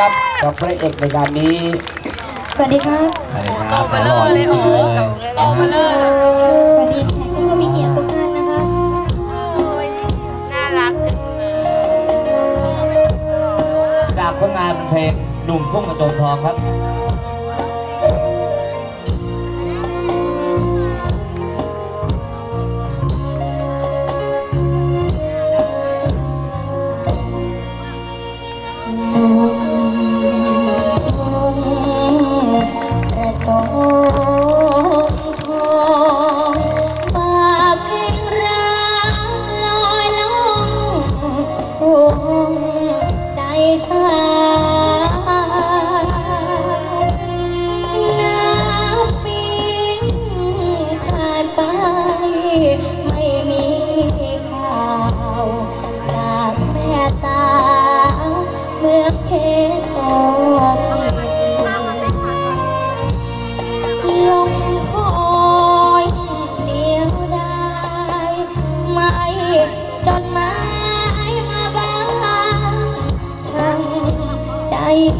ครับกับพระเอกในการนี้สวัสดีครับสวัสดีครับหล่อจริงๆเลยนะฮะสวัสดีแขกผู้มีเกียรติทุกท่านนะคะน่ารักจังเลยจากผลงานเพลงหนุ่มทุ่งกระโจมทองครับ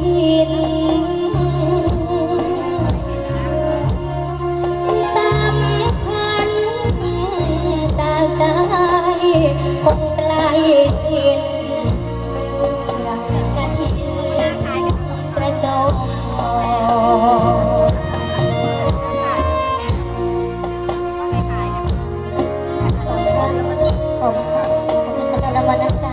หินสัมพันธ์จากใจคงไกลสิ้นเมื่อกระทินกระจกขอบคุณครับขอบคุณครับขอบคุณสำหรับรางวัลน้ำใจ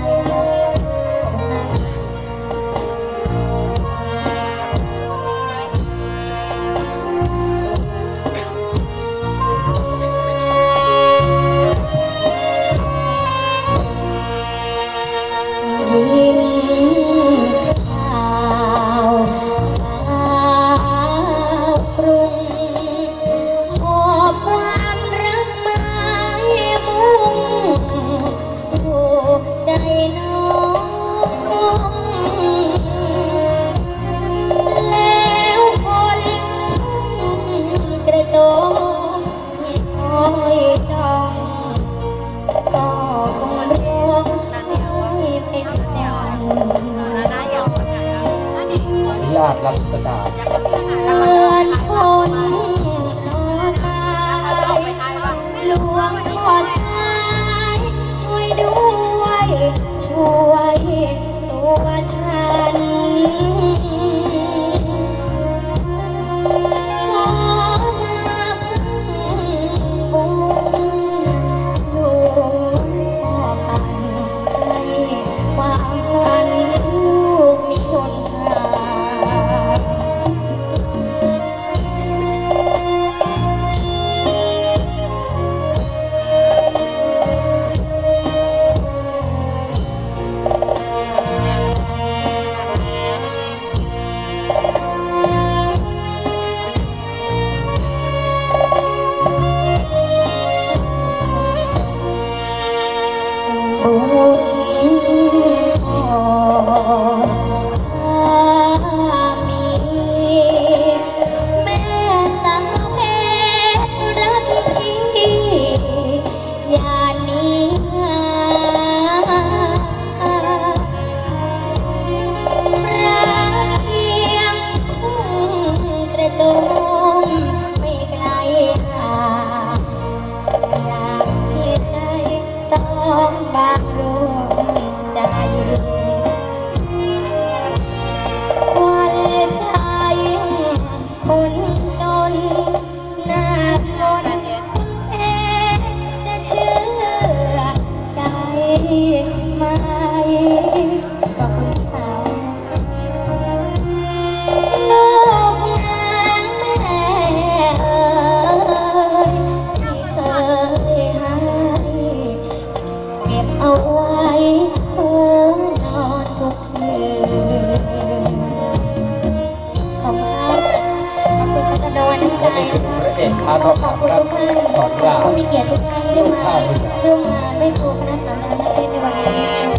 ญาติรับสดาเตือนคนรอตายหลวงพ่อ ขอบคุณสำหรับวัน้ทอขอบคุณทุกท่าขอบคุณผู้มีเกียรติทุกท่านที่มาร่วมงานไม่ครูคณะสาวงานักเรียนในวันนี้